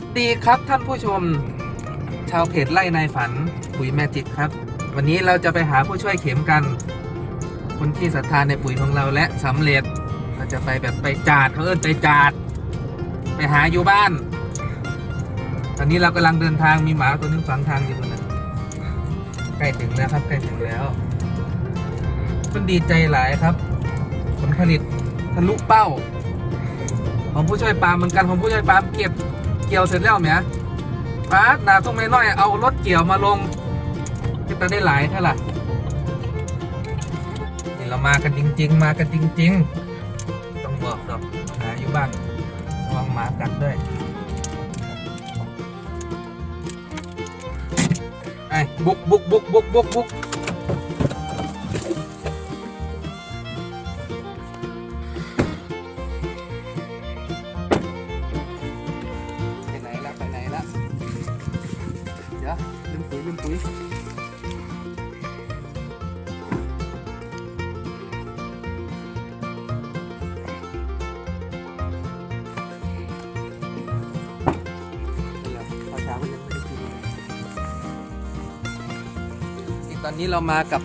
วัสดีครับท่านผู้ชม ชาวเพจไล่นายฝันปุ๋ยแมจิกครับ วันนี้เราจะไปหาผู้ช่วยเข็มกัน คนที่ศรัทธาในปุ๋ยของเราและสำเร็จเราจะไปแบบไปจาดเขาเอิ้นไปจาด ไปหาอยู่บ้าน ตอนนี้เรากำลังเดินทางมีหมาตัวนึงฝังทางอยู่นะใกล้ถึงแล้วครับใกล้ถึงแล้วมันดีใจหลายครับ ผลผลิตทะลุเป้า ของผู้ช่วยปาล์มเหมือนกันของผู้ช่วยปาล์มเก็บ เกี่ยวเสร็จแล้วไหมปาร์ตนาตรงไม่น้อยเอารถเกี่ยวมาลงก็จะได้หลายเท่าไหร่นี่เรามากันจริง ๆ มากันจริง ๆ ต้องบอกดอกหาอยู่บ้านวังหมากัดด้วยไอ้บุกบุกบุกบุกบุกบุก อนนี้เรามากับ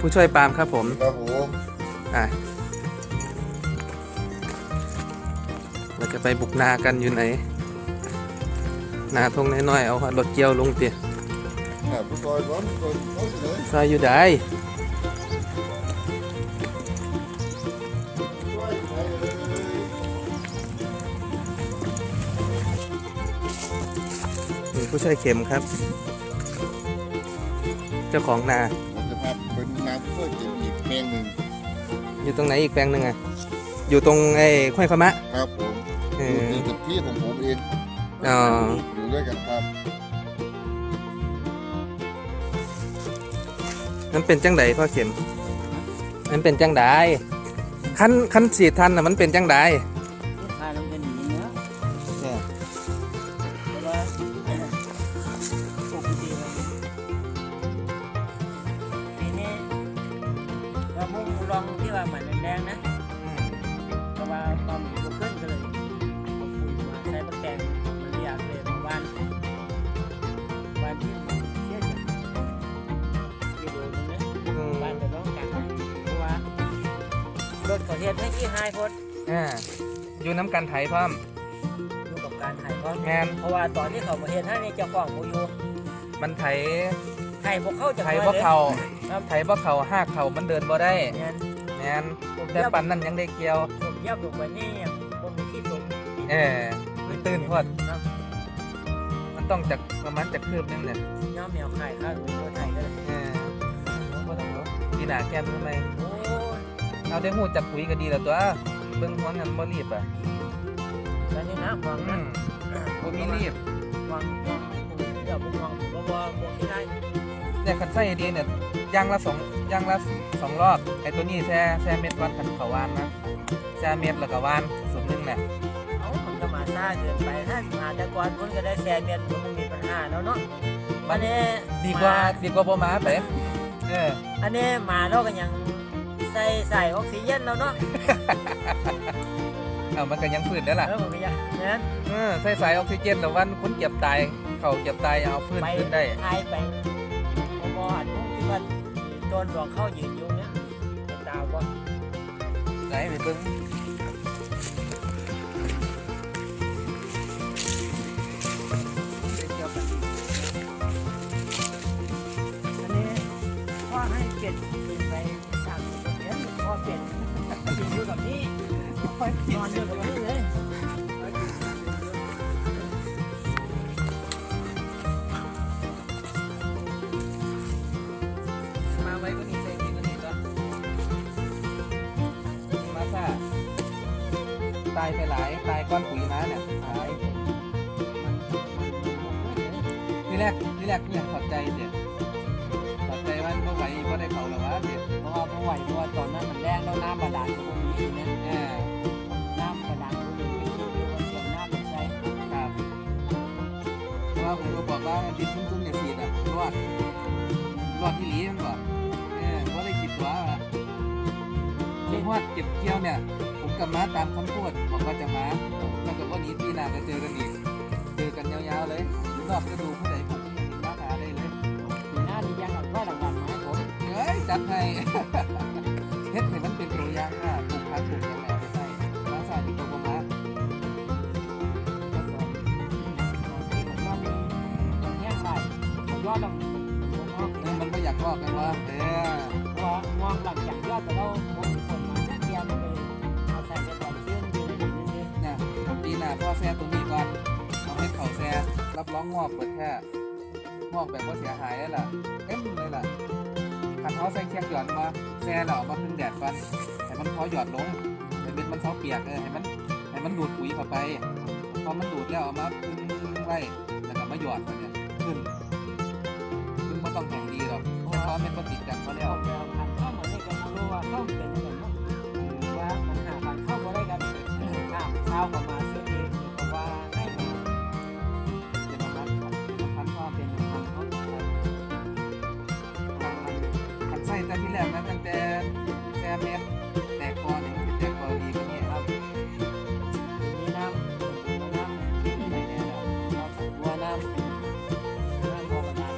ผู้ช่วยปาล์มครับผม ครับผมอะเราจะไปบุกนากันอยู่ไหน นาทงน้อยๆ เอารถเกี่ยวลงเตียครับผู้ซอยร้อนผู้ซอยร้อนเลยซอยอยู่ได้มีผู้ช่วยเข็มครับ เจ้าของนาผมจะพาเป็นน้ำผู้ซอยเก็บอีกแมงหนึ่งอยู่ตรงไหนอีกแปลงหนึ่งอะอยู่ตรงไอ้ข้อยขมะครับผมเออยู่อในกับที่ของผมเองอ๋ออยู่ด้วยกันครับมันเป็นจังไดพ่อเข็มมันเป็นจังไดขั้นขั้นสีดทันน่ะมันเป็นจังได งนะเพราะว่าความหิวขึ้นก็เลยเอาปุ๋ยมาใช้ตะแกรงมันอยากเลยมาวันวันที่มันเสียจากกิโลนึงนะบ้านจะต้องการเพราะว่ารถเขาเทียบให้ที่ไฮพดอ่าอยู่น้ำกันไถพร้อมอยู่กับการไถ่ายทอดแมนเพราะว่าตอนที่เขามาเห็นให้ในเจ้าของโมยูมันไถไถ่พวกเขาจะไถบ่เขาไถบ่เขาห้าเขามันเดินบ่ได้ เนี่ยแมนผมแต่เยียบปันนั้นยังได้เกี่ยวผมเยียบลงไปนี่ผมมีที่ลงเออไม่ตื่นพอดครับมันต้องจากประมาณจากคืบนึงเนี่ยน้ำแมวไข่ข้าวหรือตัวไทยก็ได้เออบ่ต้องรู้ปีหน้าแก้มทำไมโอ้ยเอาได้หูจักปุ๋ยก็ดีแล้วตัวเบิ่งหัวงันบ่รีบอะแล้วนี่นะวางอืนะมบ่มีรีบวางวางเดี๋ยวผมวางผมก็ว่าบวกที่ได้แต่คันใส่ดีเนี่ย ย่างละสองย่างละสองรอบไอ้ตัวนี้แช่แช่เม็ดวันคันเขาวานนะแช่เม็ดแล้วก็วานสุดนึงแหละเอามันก็มาซ่าเกินไปถ้าหาแต่ก่อนคนก็ได้แซมเมียนมันมีปัญหาแล้วเนาะวันนี้ดีกว่าดีกว่าบ่มาไปเอออันนี้มาเราก็ยังใส่ใส่ออกซิเจนแล้วเนาะเอามันก็ยังฟื้นได้ล่ะเออผมก็ยังนั้นเออใส่สายออกซิเจนแล้ววันคนเจ็บตายเขาเจ็บตายเอาฟื้นไปขึ้นได้ทายไปพออัน พวกที่ว่าต้นดอกเข้ายืนอยู่เนี่ยเป็นดาวบ่ไหนไปเบิ่งอันนี้พ่อให้เปลี่ยนเป็นไปทางตรงนี้พ่อเปลี่ยนยืนอยู่กับนี่นอนอยู่กับนี่ ตายไปหลายตายก้อนปุ๋ยมาเนี่ยตายนี่แรกนี่แรกยังขอดใจเด็ดขอดใจว่าเมื่อไหร่ก็ได้เขาแล้ววะเด็ดเพราะว่าไม่ไหวเพราะว่าตอนนั้นมันแรงแล้วน้ำบาดาลตรงนี้เนี่ยแหมน้ำบาดาลตรงนี้ไม่คิดดูว่าเสียน้ำมันใส่ครับเพราะว่าผมก็บอกว่าดินชุ่มๆเนี่ยสีดอะรอดรอดที่หลีมันบอกเออว่าได้คิดว่าที่ฮอดเก็บเกี่ยวเนี่ยผม กับม้าตามคำพูดบอกว่าจะมาแล้วก็วันนี้ปีหน้าจะเจอกันอีกเจอกันยาวๆเลยรอบฤดูผู้ใดผู้นี้มาหาได้เลยปีหน้านี้ยังร้อยรางวัลมาให้ผมเฮ้ยจัดให้เฮ็ดให้มันเป็นตัวอย่างว่าปลูกผักปลูกหยังไงเอาไปใส่มาใส่ที่ตัวบ่มาแล้วก็ที่ผมว่ามีอย่างแห้งได้ผมยอดต้องผมมองเออมันบ่อยากลอกกันว่าเออพอมองหลังจากยอดแต่เรามองคนมา แซ่ตัวนี้ก่อนเอาเฮ็ดเขาแซ่รับรองงอกเปิดแค่งอกแบบว่าเสียหายเลยล่ะเต็มเลยล่ะคันเขาใส่เคียงหย่อนมาแซ่แล้วเอามาพึ่งแดดฟันให้มันพอหยอดลงให้เม็ดมันเขาเปียกเออให้มันให้มันดูดปุ๋ยเข้าไปพอมันดูดแล้วเอามาพึ่งไว้แล้วก็มาหยอดมันเนี่ยขึ้นซึ่งไม่ต้องแข่งดีหรอกเพราะว่าเม็ดมันติดกันก็แล้วเอาไปเอา แต่ที่แรกนะตั้งแต่แซ่เม็ดแตกคอเนี่ยมันแตกคอดีกันเนี่ยครับมีน้ำมีน้ำในในแบบเราวัวน้ำน้ำโบราณ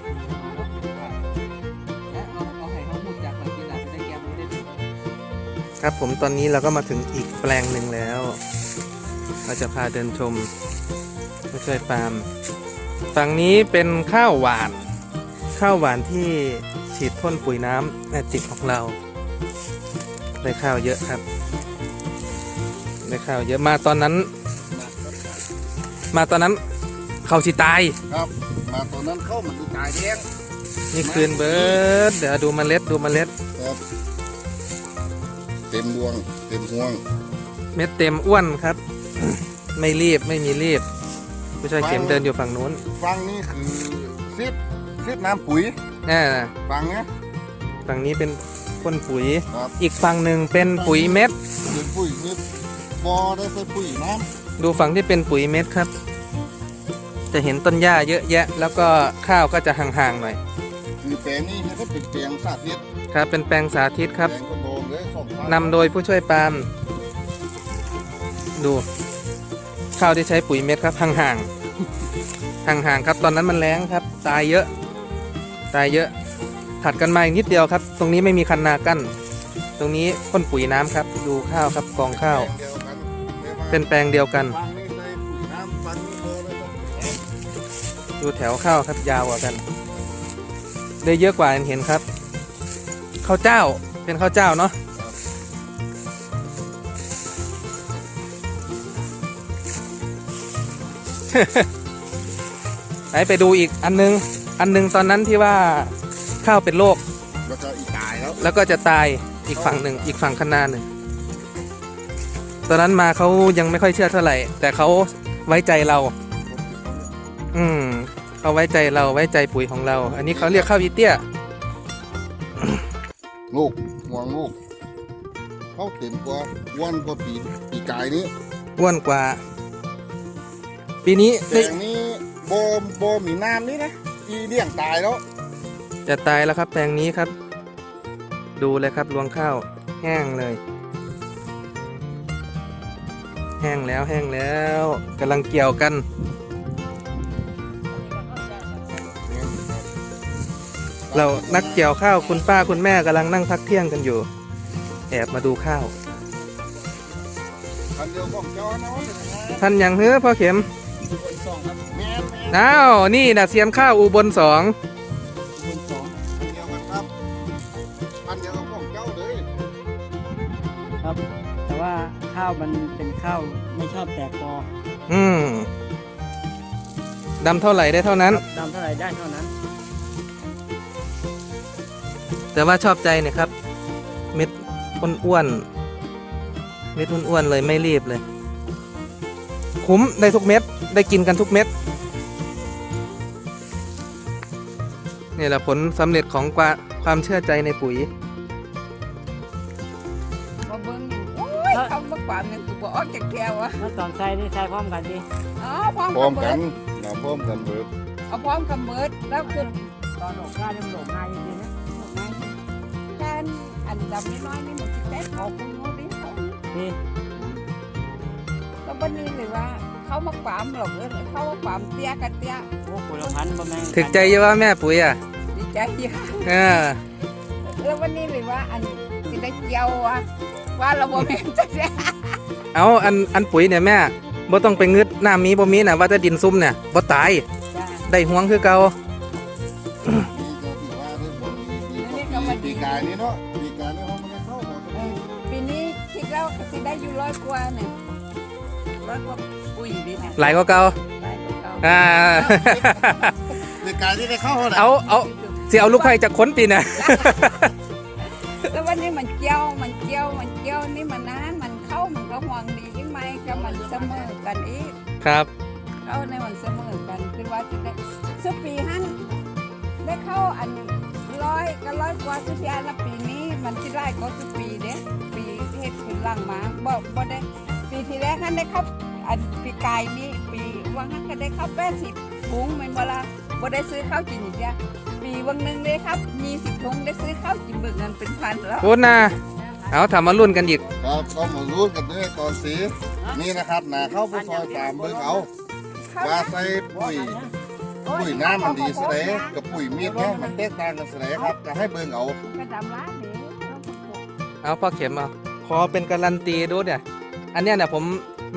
และเอาเอาให้เขาพูดจากมันกินอาจจะได้แก้มือได้ดีครับผมตอนนี้เราก็มาถึงอีกแปลงหนึ่งแล้ว เราจะพาเดินชมผู้ช่วยฟาร์มฝั่งนี้เป็นข้าวหวาน ข้าวหวานที่ฉีดพ่นปุ๋ยน้ำแมจิกของเราได้ข้าวเยอะครับได้ข้าวเยอะมาตอนนั้น มาตอนนั้นเขาสิตายครับ มาตอนนั้นเข้ามันดูกายแดงนี่คืนเบิร์ดเดี๋ยวดูเมล็ดดูเมล็ดครับ เต็มดวง เต็มห่วง เม็ดเต็มอ้วนครับ ไม่รีบไม่มีรีบผู้ชายเข็มเดินอยู่ฝั่งนู้นฟังนี่คือซิด ซิดน้ำปุ๋ยแน่ฟังนะฝั่งนี้เป็นพ่นปุ๋ย ครับอีกฝั่งหนึ่งเป็นปุ๋ยเม็ด เป็นปุ๋ยนี่บอได้ใส่ปุ๋ยน้ดูฝั่งที่เป็นปุ๋ยเม็ดครับ จะเห็นต้นหญ้าเยอะแยะ แล้วก็ข้าวก็จะห่างๆหน่อยำคือแปลงนี้เนี่ยก็เป็นแปลงสาธิตครับ เป็นแปลงสาธิตครับแปลงคนโดมเลยสองพันำโดยผู้ช่วยปาล์มดู ข้าวที่ใช้ปุ๋ยเม็ดครับห่างๆห่างๆครับ ตอนนั้นมันแรงครับ ตายเยอะ ตายเยอะ ถัดกันมาอีกนิดเดียวครับ ตรงนี้ไม่มีคันนากั้น ตรงนี้พ่นปุ๋ยน้ำครับ ดูข้าวครับกองข้าว เป็นแปลงเดียวกัน ดูแถวข้าวครับยาวกว่ากัน ได้เยอะกว่าเห็นครับ ข้าวเจ้าเป็นข้าวเจ้าเนาะไหนไปดูอีกอันนึง อันนึงตอนนั้นที่ว่าข้าวเป็นโรคแล้วก็อีกตายแล้วแล้วก็จะตายอีกฝั่งหนึ่งอีกฝั่งข้างหน้าหนึ่งตอนนั้นมาเขายังไม่ค่อยเชื่อเท่าไหร่ แต่เขาไว้ใจเรา อืมเขาไว้ใจเราไว้ใจปุ๋ยของเรา อันนี้เขาเรียกข้าวอีเตี้ยลูกห่วงลูกเข้าเต็มกว่าอ้วันกว่าปีปีกายนี้อ้วนกว่า ปีนี้แปลได้งนี้โบโบมีน้ำนี่นะ อีเลี้ยงตายแล้ว จะตายแล้วครับแปลงนี้ครับ ดูเลยครับรวงข้าวแห้งเลย แห้งแล้วแห้งแล้วกำลังเกี่ยวกันเรานักเกี่ยวข้าวคุณป้าคุณแม่กำลังนั่งพักเที่ยงกันอยู่ แอบมาดูข้าวคันเดียวของเจ้านะว่าเป็นยังไงท่านยังเฮ้อพ่อเข็ม คนสองครับแม่นแม่นอ้าวนี่นะเสียมข้าวอุบลสองคนสองคันเดียวกันครับคันเดียวกับของเจ้าเลยครับ แต่ว่าข้าวมันเป็นข้าวไม่ชอบแตกกออืมดำเท่าไหร่ได้เท่านั้น ดำเท่าไหร่ได้เท่านั้น แต่ว่าชอบใจเนี่ยครับ เม็ดอ้วนๆเม็ดอ้วนๆเลยไม่รีบเลย คุ้มได้ทุกเม็ดได้กินกันทุกเม็ดนี่แหละผลสำเร็จของกว่าความเชื่อใจในปุ๋ยมาเบิ่งอยู่โอ้ยคำว่าความนั่นคือบ่ออกจากแก้วอะแล้วตอนใส่นี่ใส่พร้อมกันดิอ๋อพร้อมพร้อกัมบกัเบินดนะพร้อมกันเบิดเอาพร้อมกับเบิดแล้วคือตอนหลงข้าวนี่มันหลงง่ายจริงๆนะแค่อันดำน้อยๆนี่มันสิแตกออกตรงโน้นดิเขานี่ แล้วบัดนี้เลยว่า เข้ามาขวามหรอกเออเข้ามาขวามเตี้ยกันเตี้ยโอ้ผลพันธุ์บ่แม่นถึกใจเยอะว่าแม่ปุ๋ยอะดีใจเยอะเออแล้ววันนี้เลยว่าอันสิได้เกี่ยวอะว่าเราบ่แม่นจะได้เอาอันอันปุ๋ยเนี่ยแม่บ่ต้องไปงึดน้ามีบ่มีน่ะว่าจะดินซุ่มเนี่ยบ่ตายจ้าได้ห่วงคือเก่ามีเจ้าที่ว่าเรื่องบ่มีปีปีกายนี่เนาะปีกายนี่เขาไม่ได้เข้าหมดเออปีนี้คิดแล้วสิได้อยู่ร้อยกว่าเนี่ย ร้อยกว่าปุ๋ยดีนะหลายกว่าเก่าหลายกว่าเก่าอ่าปีกายนี่ได้เข้าเท่าไหร่เอาเอาสิเอาลูกไข่จากคนปีน่ะ แล้ววันนี้มันเกี่ยวมันเกี่ยวมันเกี่ยวนี่มันนานมันเข้ามันก็ห่วงดียิ่งไหมก็มันเสมอกันอีกครับ เข้าในมันเสมอกันคือว่าจะได้สุปีหันได้เข้าอันร้อยก็ร้อยกว่าสุดยาละปีนี้มันที่ได้ก็สุดปีเด้ปีเฮ็ดขึ้นหลังมาบ่บ่ได้ ปีที่แรกหันได้เข้าอันปีกายนี้ปีวังหันก็ได้เข้าแปดสิบถุงแม่นบ่ล่ะบ่ได้ซื้อข้าวกินอีกจ้ะปีวังหนึงเลยครับยี่สิบถุงได้ซื้อข้าวกินเบิกเงินเป็นพันแล้วโอ้น่ะเอาทำมารุ่นกันอีกครับก็มารู้กันด้วยตอนสีนี่นะครับนาเข้าไปซอยตามเบิ่งเอาว่าใส่ปุ๋ยปุ๋ยน้ำมันดีเสยกับปุ๋ยมีดเนี่ยมันแตกต่างกันเสยครับจะให้เบิ่งเอากระดำร้านนี้เอาพ่อเข็มเอาขอเป็นการันตีดูเนี่ย อันเนี้ยเนี่ยผม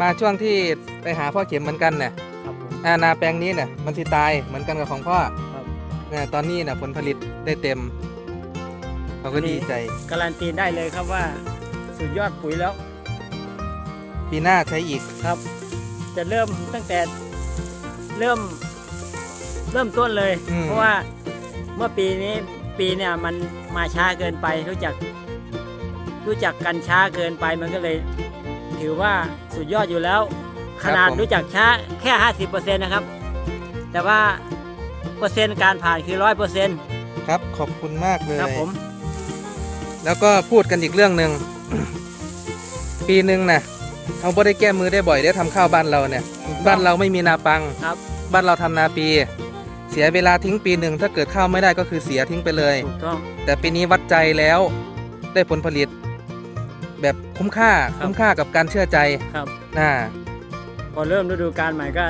มาช่วงที่ไปหาพ่อเข็มเหมือนกันเนี่ยครับผมอานาแปลงนี้เนี่ยมันสิตายเหมือนกันกับของพ่อครับ เนี่ยตอนนี้เนี่ยผลผลิตได้เต็มเขาก็ดีใจ การันตีได้เลยครับว่า สุดยอดปุ๋ยแล้วปีหน้าใช้อีกครับ จะเริ่มตั้งแต่เริ่มเริ่มต้นเลย อืมเพราะว่าเมื่อปีนี้ปีเนี่ยมันมาช้าเกินไปรู้จัก รู้จักกันช้าเกินไปมันก็เลย ถือว่าสุดยอดอยู่แล้ว ขนาดรู้จักช้าแค่ 50%นะครับ แต่ว่าเปอร์เซ็นต์การผ่านคือร้อยเปอร์เซ็นต์ครับขอบคุณมากเลยครับผม แล้วก็พูดกันอีกเรื่องหนึ่ง ปีหนึ่งนะเอาบ่ได้แก้มือได้บ่อยได้ทำข้าวบ้านเราเนี่ย บ้านเราไม่มีนาปังครับ บ้านเราทำนาปี เสียเวลาทิ้งปีหนึ่งถ้าเกิดข้าวไม่ได้ก็คือเสียทิ้งไปเลยถูกต้องแต่ปีนี้วัดใจแล้วได้ผลผลิต แบบคุ้มค่าครับ คุ้มค่ากับการเชื่อใจครับน่าพอเริ่มฤดูกาลใหม่ก็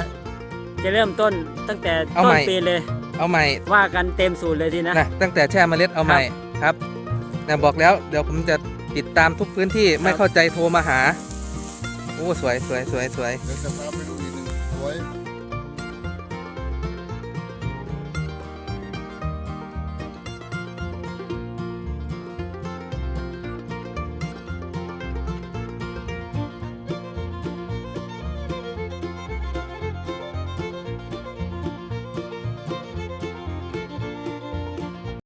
จะเริ่มต้นตั้งแต่เอาต้ใหนม่ปีเลย เอาใหม่ว่ากันเต็มสูตรเลยทีนะ นะตั้งแต่แช่เมล็ดเอาใหม่ครับนะบอกแล้วเดี๋ยวผมจะติดตามทุกพื้นที่ไม่เข้าใจโทรมาหาโอ้สวยสวยสวยสวย เดี๋ยวจะพาไปดูอีกหนึ่งสวย